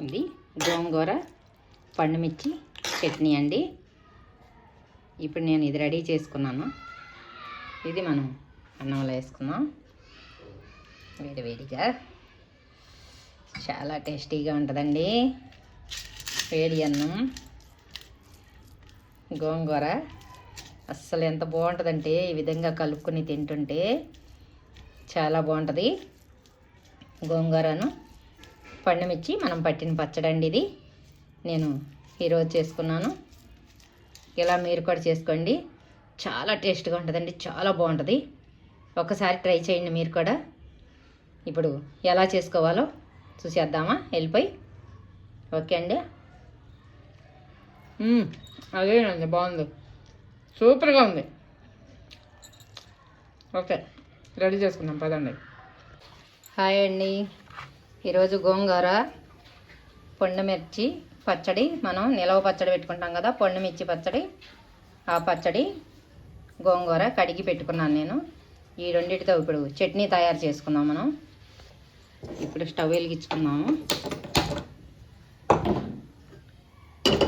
ఇది గోంగూర పండుమిర్చి చట్నీ అండి. ఇప్పుడు నేను ఇది రెడీ చేసుకున్నాను. ఇది మనం అన్నంలో వేసుకుందాం. వేడి వేడిగా. చాలా టేస్టీగా ఉంటుందండి. వేడి అన్నం. గోంగూర. అస్సలు ఎంత బాగుంటుందంటే ఈ విధంగా కలుపుకొని తింటుంటే చాలా బాగుంటుంది. గోంగూరను పండుమిర్చి మనం పట్టిన పచ్చడండి ఇది. నేను ఈరోజు చేసుకున్నాను. ఇలా మీరు కూడా చేసుకోండి. చాలా టేస్ట్గా ఉంటుందండి. చాలా బాగుంటుంది. ఒకసారి ట్రై చేయండి మీరు కూడా. ఇప్పుడు ఎలా చేసుకోవాలో చూసేద్దామా? వెళ్ళిపోయి. ఓకే అండి. అదేనండి బాగుంది. సూపర్గా ఉంది. ఓకే రెడీ చేసుకుందాం పదండి. హాయ్ అండి. ఈరోజు గోంగూర పొండు మిర్చి పచ్చడి మనం నిలవ పచ్చడి పెట్టుకుంటాం కదా పొండు మిర్చి పచ్చడి ఆ పచ్చడి గోంగూర కడిగి పెట్టుకున్నాను నేను. ఈ రెండింటితో ఇప్పుడు చట్నీ తయారు చేసుకుందాం మనం. ఇప్పుడు స్టవ్ వెలిగించుకుందాము.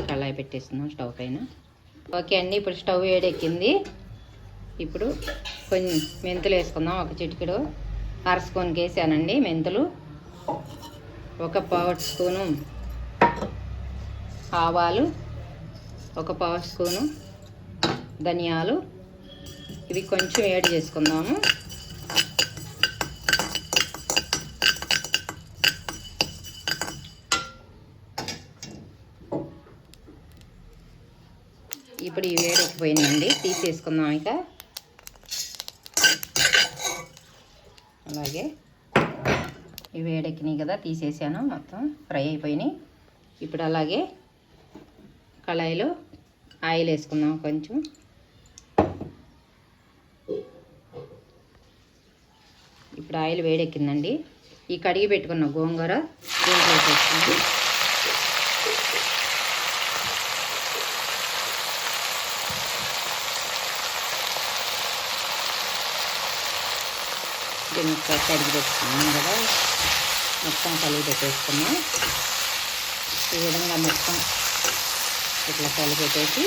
కళాయి పెట్టేస్తున్నాం స్టవ్ పైన. ఓకే అండి ఇప్పుడు స్టవ్ వేడెక్కింది. ఇప్పుడు కొన్ని మెంతులు వేసుకుందాం ఒక చిటికెడు. అర స్పూన్కి వేసానండి మెంతులు. ఒక పావు స్పూను ఆవాలు ఒక పావు స్పూను ధనియాలు. ఇవి కొంచెం యాడ్ చేసుకుందాము. ఇప్పుడు ఈ వేడెక్కిపోయిందండి తీసేసుకుందాం ఇక. అలాగే. ఇవి వేడెక్కినాయి కదా తీసేసాను మొత్తం ఫ్రై అయిపోయినాయి. ఇప్పుడు అలాగే కళాయిలో ఆయిల్ వేసుకుందాం కొంచెం. ఇప్పుడు ఆయిల్ వేడెక్కిందండి. ఈ కడిగి పెట్టుకున్న గోంగూర దీంట్లో వేసేసుకుందాం. చికెన్ కడిగి పెట్టుకున్నాం కదా. మొత్తం కలిగి పెట్టేసుకున్నాం. ఈ విధంగా మొత్తం ఇట్లా కలిగి పెట్టేసి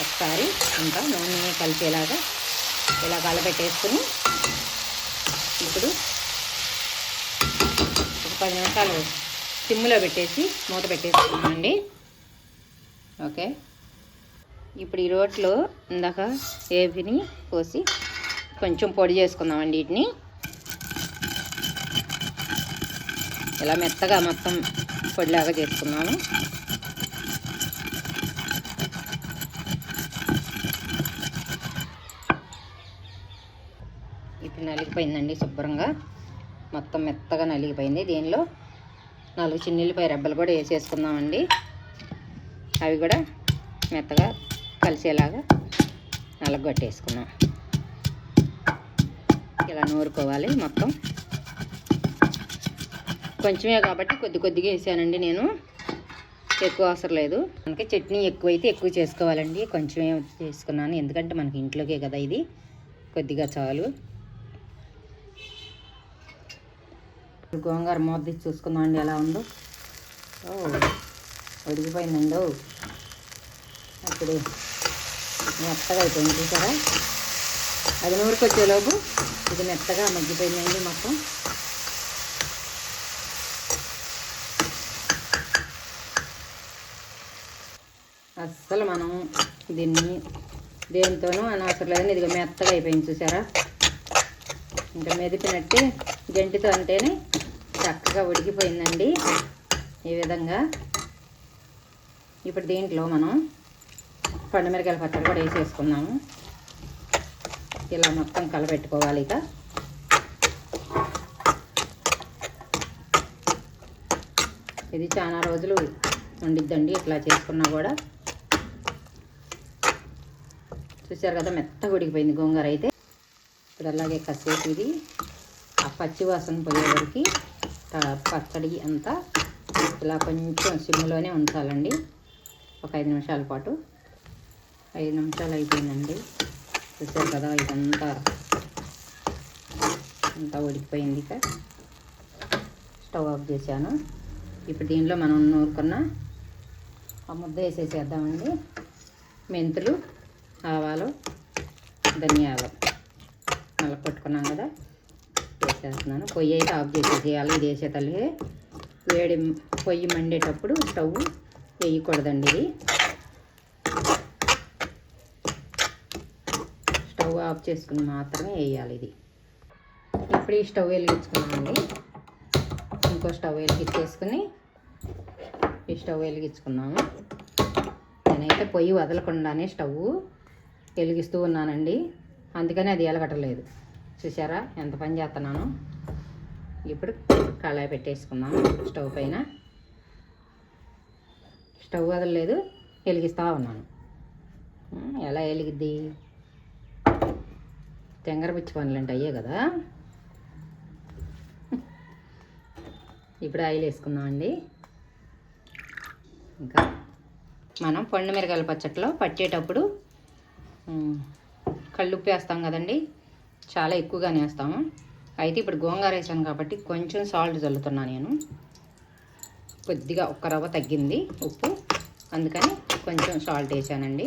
ఒకసారి ఇంకా నూనె కలిపేలాగా ఇలా కలపెట్టేసుకుని ఇప్పుడు ఒక పది నిమిషాలు సిమ్లో పెట్టేసి మూత పెట్టేసుకున్నామండి. ఓకే. ఇప్పుడు ఈ రోట్లో ఇందాక వేపిని పోసి కొంచెం పొడి చేసుకుందామండి వీటిని. ఇలా మెత్తగా మొత్తం పొడిలాగా చేసుకున్నాము ఇప్పుడు నలిగిపోయిందండి శుభ్రంగా. మొత్తం మెత్తగా నలిగిపోయింది. దీనిలో నాలుగు చిన్నిల్లిపాయ రెబ్బలు కూడా వేసేసుకుందామండి. అవి కూడా మెత్తగా కలిసేలాగా నలగొట్టేసుకున్నాం ఇలా నూరుకోవాలి మొత్తం. కొంచెమే కాబట్టి కొద్ది కొద్దిగా వేసానండి నేను. ఎక్కువ అవసరం లేదు. మనకి చట్నీ ఎక్కువైతే ఎక్కువ చేసుకోవాలండి. కొంచెమే చేసుకున్నాను. ఎందుకంటే మనకి ఇంట్లోకే కదా ఇది. కొద్దిగా చాలు. గోంగూర మూత తీసి చూసుకుందాం అండి ఎలా ఉందో. ఓ ఉడికిపోయిందండి. అప్పుడు మెత్తగా అయిపోయింది చూసారా? అది నూరికి వచ్చేలోపు ఇది మెత్తగా మగ్గిపోయిందండి మొత్తం. అస్సలు మనం దీన్ని దేనితోనూ అనవసరం లేదని ఇదిగో మెత్తగా అయిపోయింది చూసారా? ఇంకా మెదిపినట్టు గంటితో అంటేనే చక్కగా ఉడికిపోయిందండి ఈ విధంగా. ఇప్పుడు దీంట్లో మనం పండుమిరకాయల పచ్చడి కూడా వేసేసుకున్నాము ఇలా మొత్తం కలపెట్టుకోవాలి ఇక. ఇది చాలా రోజులు ఉండిద్దండి ఇట్లా చేసుకున్నా కూడా. చూసారు కదా మెత్తగా ఉడికిపోయింది గోంగూర అయితే. ఇప్పుడు అలాగే కాసేపు ఇది ఆ పచ్చి వాసన పోయేవరకు పచ్చడి అంతా ఇలా కొంచెం సిమ్లోనే ఉంచాలండి. ఒక ఐదు నిమిషాల పాటు. ఐదు నిమిషాలు అయిపోయిందండి. చూసారు కదా ఇదంతా అంతా ఉడికిపోయింది ఇక. స్టవ్ ఆఫ్ చేశాను. ఇప్పుడు దీనిలో మనం నూరుకున్న ఆ ముద్ద వేసేసేద్దామండి. మెంతులు ఆవాలు ధనియాలు. మళ్ళీ కొట్టుకున్నాం కదా వేసేస్తున్నాను. పొయ్యి అయితే ఆఫ్ చేసేసేయాలి ఇది వేసే తల్లి. వేడి పొయ్యి మండేటప్పుడు స్టవ్ వేయకూడదండి ఇది. స్టవ్ ఆఫ్ చేసుకుని మాత్రమే వేయాలి ఇది. ఇప్పుడు ఈ స్టవ్ వెలిగించుకున్నామండి. ఇంకో స్టవ్ వెలిగించేసుకుని ఈ స్టవ్ వెలిగించుకున్నాము. నేనైతే పొయ్యి వదలకుండానే స్టవ్ వెలిగిస్తూ ఉన్నానండి. అందుకని అది ఎలగటలేదు చూసారా ఎంత పని చేస్తున్నాను? ఇప్పుడు కళాయి పెట్టేసుకుందాం స్టవ్ పైన. స్టవ్ వదలలేదు వెలిగిస్తూ ఉన్నాను. ఎలా వెలిగిద్ది? తెంగర పిచ్చి పనులు అంటే అయ్యే కదా? ఇప్పుడు ఆయిల్ వేసుకుందామండి ఇంకా మనం పండు మిరగాయల పచ్చట్లో పట్టేటప్పుడు ఉమ్, కళ్ళుప్పు వేస్తాం కదండి. చాలా ఎక్కువగానే వేస్తాము. అయితే ఇప్పుడు గోంగూర వేసాను కాబట్టి కొంచెం సాల్ట్ చల్లుతున్నా నేను. కొద్దిగా ఒక్క రవ్వ తగ్గింది ఉప్పు. అందుకని కొంచెం సాల్ట్ వేసానండి.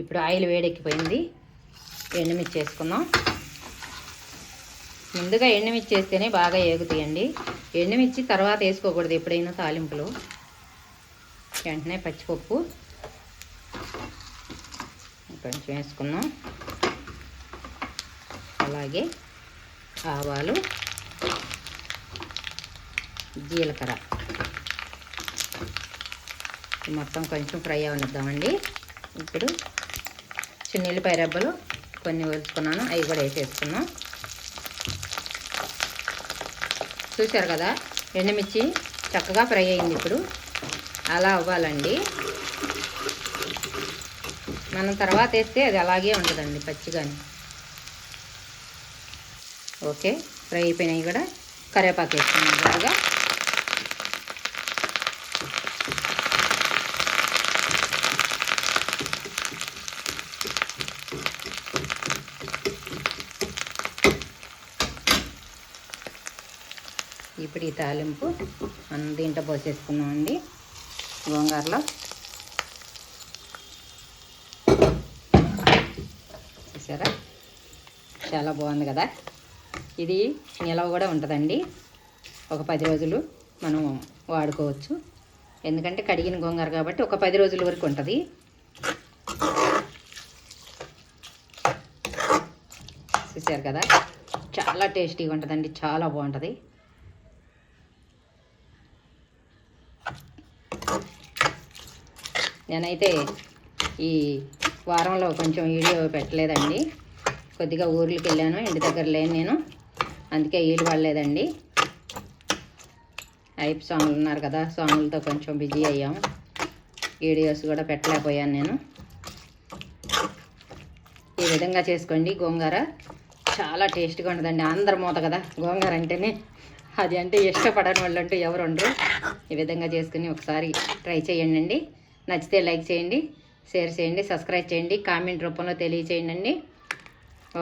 ఇప్పుడు ఆయిల్ వేడెక్కిపోయింది. ఎండుమిర్చి వేసుకుందాం ముందుగా ఎండుమిర్చి వేస్తేనే బాగా ఏగుతాయండి. ఎండుమిర్చి తర్వాత వేసుకోకూడదు ఎప్పుడైనా తాలింపులు. వెంటనే పచ్చిపప్పు. కొంచెం వేసుకుందాం. అలాగే ఆవాలు. జీలకర్ర. మొత్తం కొంచెం ఫ్రై అవనిద్దామండి. ఇప్పుడు చిన్న ఉల్లిపాయ రబ్బలు. కొన్ని వేసుకున్నాను. అవి కూడా వేసేసుకున్నాం. చూశారు కదా? ఎండుమిర్చి చక్కగా ఫ్రై అయింది ఇప్పుడు. అలా అవ్వాలండి. మనం తర్వాత వేస్తే అది అలాగే ఉంటుందండి పచ్చిగాని. ఓకే ఫ్రై అయిపోయినాయి కూడా. కరివేపాకు వేసుకున్నాం బాగా. ఇప్పుడు ఈ తాలింపు మనం దీంట్లో పోసేసుకున్నామండి గోంగూరలో. చూసారా? చాలా బాగుంది కదా? ఇది నిలవ కూడా ఉంటుందండి. ఒక పది రోజులు మనం వాడుకోవచ్చు. ఎందుకంటే కడిగిన గోంగూర కాబట్టి ఒక పది రోజుల వరకు ఉంటుంది. చూసారు కదా? చాలా టేస్టీగా ఉంటుందండి. చాలా బాగుంటుంది. నేనైతే ఈ వారంలో కొంచెం వీడియో పెట్టలేదండి. కొద్దిగా ఊర్లకు వెళ్ళాను ఇంటి దగ్గర లేను నేను. అందుకే వీలు పడలేదండి. ఐప్ సాంగ్లు ఉన్నారు కదా సాంగ్లతో కొంచెం బిజీ అయ్యాం. వీడియోస్ కూడా పెట్టలేకపోయాను నేను. ఈ విధంగా చేసుకోండి గోంగూర. చాలా టేస్ట్గా ఉంటుందండి ఆంధ్ర మూత కదా గోంగూర అంటేనే. అది అంటే ఇష్టపడని వాళ్ళు అంటూ ఎవరు ఉండరు. ఈ విధంగా చేసుకుని ఒకసారి ట్రై చేయండి అండి నచ్చితే లైక్ చేయండి షేర్ చేయండి సబ్స్క్రైబ్ చేయండి కామెంట్ రూపంలో తెలియచేయండి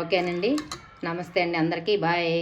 ఓకేనండి. నమస్తే అండి అందరికీ. బాయ్.